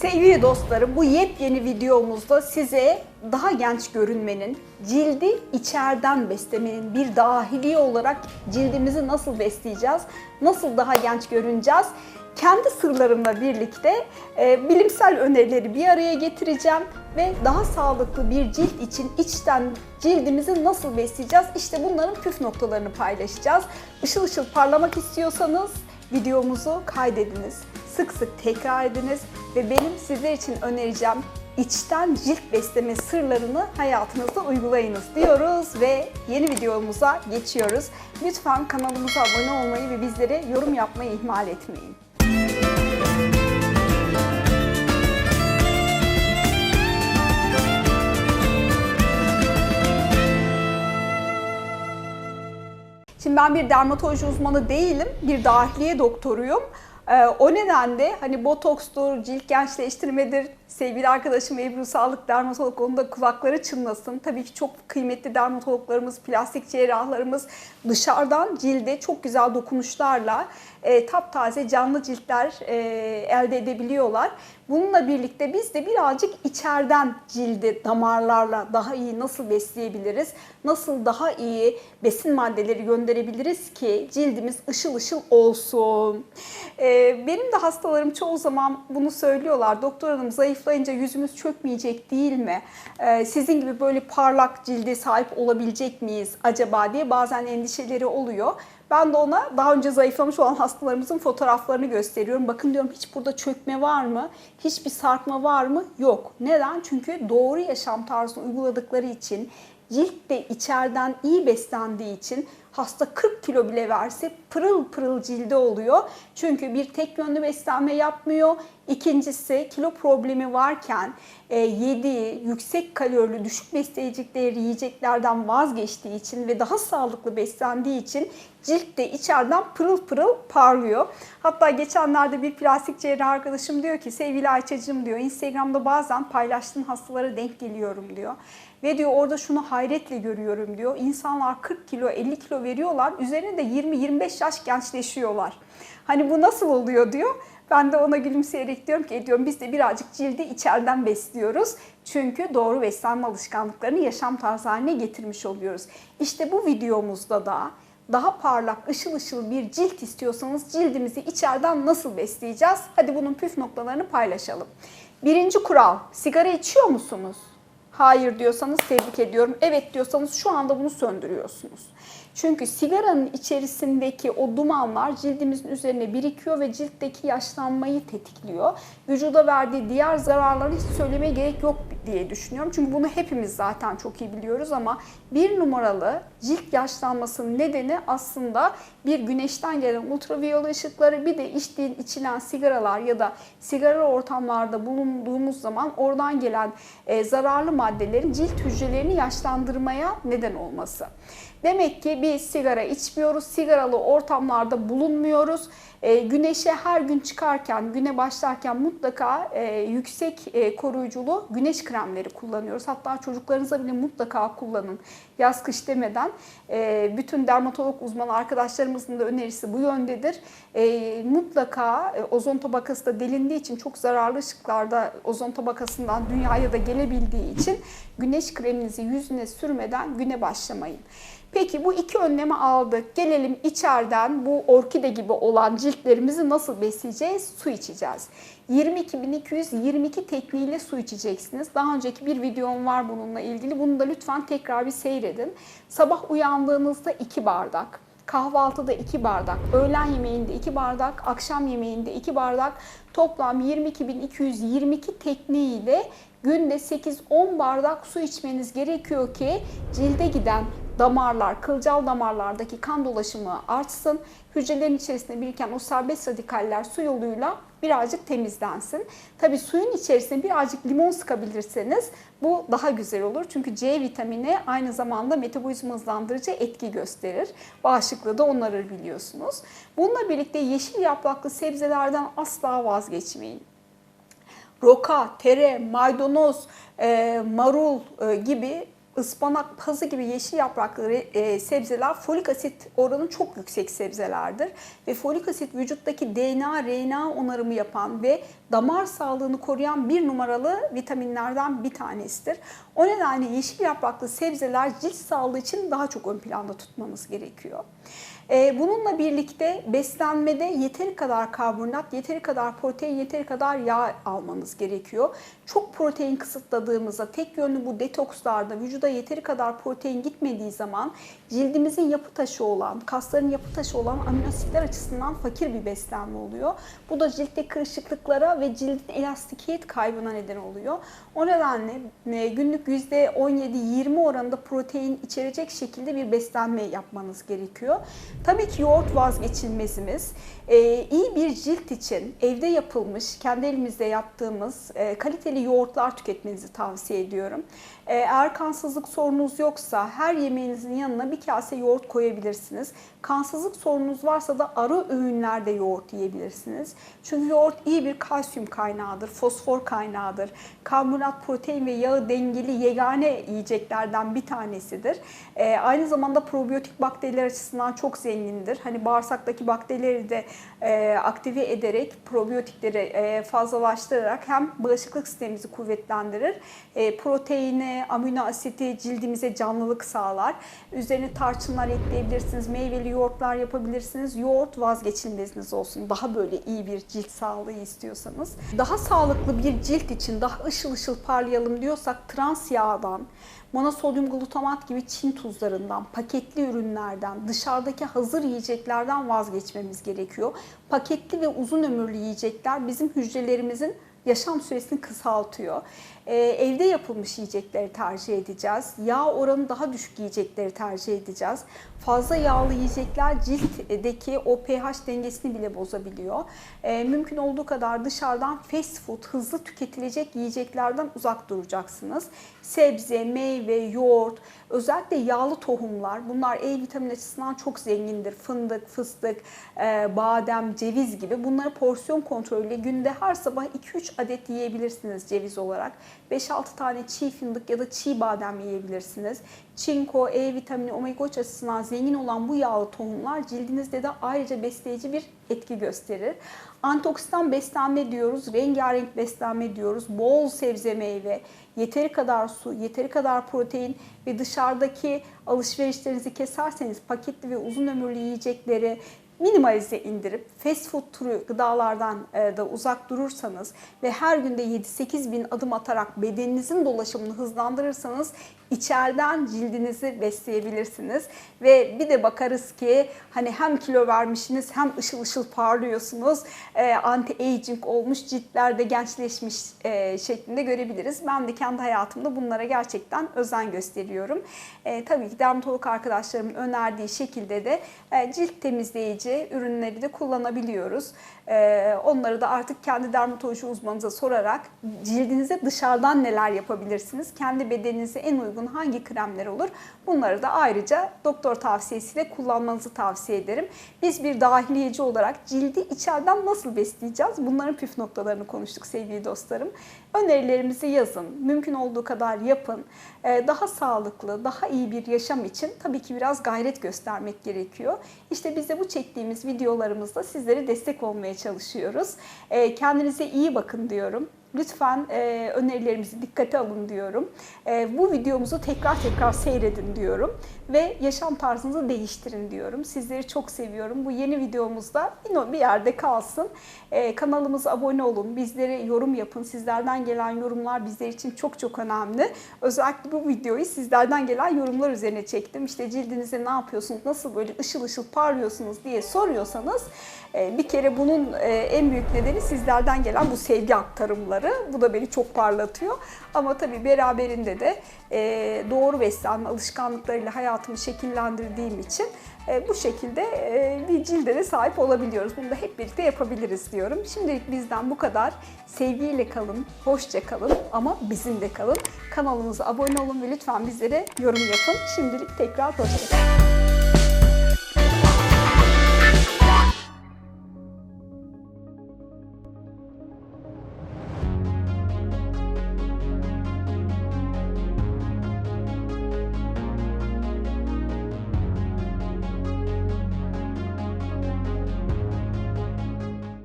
Sevgili dostlarım bu yepyeni videomuzda size daha genç görünmenin, cildi içeriden beslemenin bir dahili olarak cildimizi nasıl besleyeceğiz, nasıl daha genç görüneceğiz, kendi sırlarımla birlikte e, bilimsel önerileri bir araya getireceğim ve daha sağlıklı bir cilt için içten cildimizi nasıl besleyeceğiz? İşte bunların püf noktalarını paylaşacağız. Işıl ışıl parlamak istiyorsanız videomuzu kaydediniz. Sık sık tekrar ediniz ve benim sizler için önereceğim içten cilt besleme sırlarını hayatınızda uygulayınız diyoruz ve yeni videomuza geçiyoruz. Lütfen kanalımıza abone olmayı ve bizlere yorum yapmayı ihmal etmeyin. Şimdi ben bir dermatoloji uzmanı değilim, bir dahiliye doktoruyum. Ee, o nedenle hani botokstur, cilt gençleştirmedir, sevgili arkadaşım Ebru Sağlık dermatolog onun da kulakları çınlasın. Tabii ki çok kıymetli dermatologlarımız, plastik cerrahlarımız dışarıdan cilde çok güzel dokunuşlarla e, taptaze canlı ciltler e, elde edebiliyorlar. Bununla birlikte biz de birazcık içeriden cildi damarlarla daha iyi nasıl besleyebiliriz? Nasıl daha iyi besin maddeleri gönderebiliriz ki cildimiz ışıl ışıl olsun? E, benim de hastalarım çoğu zaman bunu söylüyorlar. Doktor hanım zayıflayınca yüzümüz çökmeyecek değil mi? E, sizin gibi böyle parlak cilde sahip olabilecek miyiz acaba diye bazen endişeleri oluyor. Ben de ona daha önce zayıflamış olan hastalarımızın fotoğraflarını gösteriyorum. Bakın diyorum hiç burada çökme var mı? Hiçbir sarkma var mı? Yok. Neden? Çünkü doğru yaşam tarzını uyguladıkları için, cilt de içeriden iyi beslendiği için hasta 40 kilo bile verse pırıl pırıl cilde oluyor. Çünkü bir tek yönlü beslenme yapmıyor. İkincisi kilo problemi varken e, yediği yüksek kalorili düşük değerli yiyeceklerden vazgeçtiği için ve daha sağlıklı beslendiği için cilt de içeriden pırıl pırıl parlıyor. Hatta geçenlerde bir plastik cerrah arkadaşım diyor ki sevgili Ayça'cığım diyor Instagram'da bazen paylaştığın hastalara denk geliyorum diyor. Ve diyor orada şunu hayretle görüyorum diyor. İnsanlar 40 kilo 50 kilo veriyorlar. Üzerine de 20-25 yaş gençleşiyorlar. Hani bu nasıl oluyor diyor. Ben de ona gülümseyerek diyorum ki diyorum biz de birazcık cildi içeriden besliyoruz. Çünkü doğru beslenme alışkanlıklarını yaşam tarzı haline getirmiş oluyoruz. İşte bu videomuzda da daha parlak, ışıl ışıl bir cilt istiyorsanız cildimizi içeriden nasıl besleyeceğiz? Hadi bunun püf noktalarını paylaşalım. Birinci kural, sigara içiyor musunuz? Hayır diyorsanız tebrik ediyorum. Evet diyorsanız şu anda bunu söndürüyorsunuz. Çünkü sigaranın içerisindeki o dumanlar cildimizin üzerine birikiyor ve ciltteki yaşlanmayı tetikliyor. Vücuda verdiği diğer zararları hiç söylemeye gerek yok diye düşünüyorum. Çünkü bunu hepimiz zaten çok iyi biliyoruz ama bir numaralı cilt yaşlanmasının nedeni aslında bir güneşten gelen ultraviyole ışıkları bir de içtiğin içilen sigaralar ya da sigara ortamlarda bulunduğumuz zaman oradan gelen e, zararlı maddelerin cilt hücrelerini yaşlandırmaya neden olması. Demek ki biz sigara içmiyoruz, sigaralı ortamlarda bulunmuyoruz. E, güneşe her gün çıkarken, güne başlarken mutlaka e, yüksek e, koruyuculu güneş kremleri kullanıyoruz. Hatta çocuklarınıza bile mutlaka kullanın. Yaz kış demeden e, bütün dermatolog uzman arkadaşlarımızın da önerisi bu yöndedir. E, mutlaka e, ozon tabakası da delindiği için çok zararlı ışıklarda ozon tabakasından dünyaya da gelebildiği için güneş kreminizi yüzüne sürmeden güne başlamayın. Peki bu iki önlemi aldık. Gelelim içeriden bu orkide gibi olan ciltlerimizi nasıl besleyeceğiz? Su içeceğiz. 22.222 tekniğiyle su içeceksiniz. Daha önceki bir videom var bununla ilgili. Bunu da lütfen tekrar bir seyredin. Sabah uyandığınızda 2 bardak, kahvaltıda 2 bardak, öğlen yemeğinde 2 bardak, akşam yemeğinde 2 bardak toplam 22.222 tekniğiyle günde 8-10 bardak su içmeniz gerekiyor ki cilde giden damarlar, kılcal damarlardaki kan dolaşımı artsın. Hücrelerin içerisinde biriken o serbest radikaller su yoluyla birazcık temizlensin. Tabi suyun içerisine birazcık limon sıkabilirseniz bu daha güzel olur. Çünkü C vitamini aynı zamanda metabolizma hızlandırıcı etki gösterir. Bağışıklığı da onarır biliyorsunuz. Bununla birlikte yeşil yapraklı sebzelerden asla vazgeçmeyin roka, tere, maydanoz, e, marul e, gibi ıspanak, pazı gibi yeşil yapraklı e, sebzeler folik asit oranı çok yüksek sebzelerdir. Ve folik asit vücuttaki DNA, RNA onarımı yapan ve damar sağlığını koruyan bir numaralı vitaminlerden bir tanesidir. O nedenle yeşil yapraklı sebzeler cilt sağlığı için daha çok ön planda tutmamız gerekiyor. Ee, Bununla birlikte beslenmede yeteri kadar karbonhidrat, yeteri kadar protein, yeteri kadar yağ almanız gerekiyor. Çok protein kısıtladığımızda, tek yönlü bu detokslarda vücuda yeteri kadar protein gitmediği zaman cildimizin yapı taşı olan, kasların yapı taşı olan amino açısından fakir bir beslenme oluyor. Bu da ciltte kırışıklıklara ve cildin elastikiyet kaybına neden oluyor. O nedenle e, günlük %17-20 oranında protein içerecek şekilde bir beslenme yapmanız gerekiyor. Tabii ki yoğurt vazgeçilmezimiz. Ee, iyi bir cilt için evde yapılmış, kendi elimizde yaptığımız e, kaliteli yoğurtlar tüketmenizi tavsiye ediyorum. Ee, eğer kansızlık sorunuz yoksa her yemeğinizin yanına bir kase yoğurt koyabilirsiniz. Kansızlık sorunuz varsa da ara öğünlerde yoğurt yiyebilirsiniz. Çünkü yoğurt iyi bir kalsiyum kaynağıdır, fosfor kaynağıdır. Karbonhidrat, protein ve yağı dengeli yegane yiyeceklerden bir tanesidir. Ee, aynı zamanda probiyotik bakteriler açısından çok zengindir. Hani bağırsaktaki bakterileri de e, aktive ederek probiyotikleri e, fazlalaştırarak hem bağışıklık sistemimizi kuvvetlendirir, e, proteini, amino asiti cildimize canlılık sağlar. Üzerine tarçınlar ekleyebilirsiniz, meyveli yoğurtlar yapabilirsiniz. Yoğurt vazgeçilmeziniz olsun. Daha böyle iyi bir cilt sağlığı istiyorsanız. Daha sağlıklı bir cilt için daha ışıl ışıl parlayalım diyorsak trans yağdan, monosodyum glutamat gibi Çin tuzlarından, paketli ürünlerden, dışarıdaki hazır yiyeceklerden vazgeçmemiz gerekiyor. Paketli ve uzun ömürlü yiyecekler bizim hücrelerimizin yaşam süresini kısaltıyor. Ee, evde yapılmış yiyecekleri tercih edeceğiz. Yağ oranı daha düşük yiyecekleri tercih edeceğiz. Fazla yağlı yiyecekler ciltteki o pH dengesini bile bozabiliyor. Ee, mümkün olduğu kadar dışarıdan fast food, hızlı tüketilecek yiyeceklerden uzak duracaksınız. Sebze, meyve, yoğurt, özellikle yağlı tohumlar bunlar E vitamini açısından çok zengindir. Fındık, fıstık, e, badem, ceviz gibi bunları porsiyon kontrolüyle günde her sabah 2-3 adet yiyebilirsiniz ceviz olarak. 5-6 tane çiğ fındık ya da çiğ badem yiyebilirsiniz. Çinko, E vitamini, omega 3 açısından zengin olan bu yağlı tohumlar cildinizde de ayrıca besleyici bir etki gösterir. Antioksidan beslenme diyoruz, rengarenk beslenme diyoruz, bol sebze meyve, yeteri kadar su, yeteri kadar protein ve dışarıdaki alışverişlerinizi keserseniz paketli ve uzun ömürlü yiyecekleri minimalize indirip fast food türü gıdalardan e, da uzak durursanız ve her günde 7-8 bin adım atarak bedeninizin dolaşımını hızlandırırsanız içeriden cildinizi besleyebilirsiniz. Ve bir de bakarız ki hani hem kilo vermişsiniz hem ışıl ışıl parlıyorsunuz. E, Anti-aging olmuş ciltlerde gençleşmiş e, şeklinde görebiliriz. Ben de kendi hayatımda bunlara gerçekten özen gösteriyorum. Tabii ki dermatolog arkadaşlarımın önerdiği şekilde de cilt temizleyici ürünleri de kullanabiliyoruz. E, onları da artık kendi dermatoloji uzmanınıza sorarak cildinize dışarıdan neler yapabilirsiniz? Kendi bedeninize en uygun hangi kremler olur? Bunları da ayrıca doktor tavsiyesiyle kullanmanızı tavsiye ederim. Biz bir dahiliyeci olarak cildi içeriden nasıl besleyeceğiz? Bunların püf noktalarını konuştuk sevgili dostlarım. Önerilerimizi yazın. Mümkün olduğu kadar yapın. Ee, Daha sağlıklı, daha iyi bir yaşam için tabii ki biraz gayret göstermek gerekiyor. İşte biz de bu çektiğimiz videolarımızda sizlere destek olmaya çalışıyoruz. Ee, Kendinize iyi bakın diyorum. Lütfen e, önerilerimizi dikkate alın diyorum. E, bu videomuzu tekrar tekrar seyredin diyorum. Ve yaşam tarzınızı değiştirin diyorum. Sizleri çok seviyorum. Bu yeni videomuzda bir, yerde kalsın. E, kanalımıza abone olun. Bizlere yorum yapın. Sizlerden gelen yorumlar bizler için çok çok önemli. Özellikle bu videoyu sizlerden gelen yorumlar üzerine çektim. İşte cildinize ne yapıyorsunuz, nasıl böyle ışıl ışıl parlıyorsunuz diye soruyorsanız e, bir kere bunun e, en büyük nedeni sizlerden gelen bu sevgi aktarımları. Bu da beni çok parlatıyor. Ama tabii beraberinde de e, doğru beslenme alışkanlıklarıyla hayatımı şekillendirdiğim için e, bu şekilde e, bir cilde de sahip olabiliyoruz. Bunu da hep birlikte yapabiliriz diyorum. Şimdilik bizden bu kadar. Sevgiyle kalın, hoşça kalın ama bizimle kalın. Kanalımıza abone olun ve lütfen bizlere yorum yapın. Şimdilik tekrar hoşça kalın.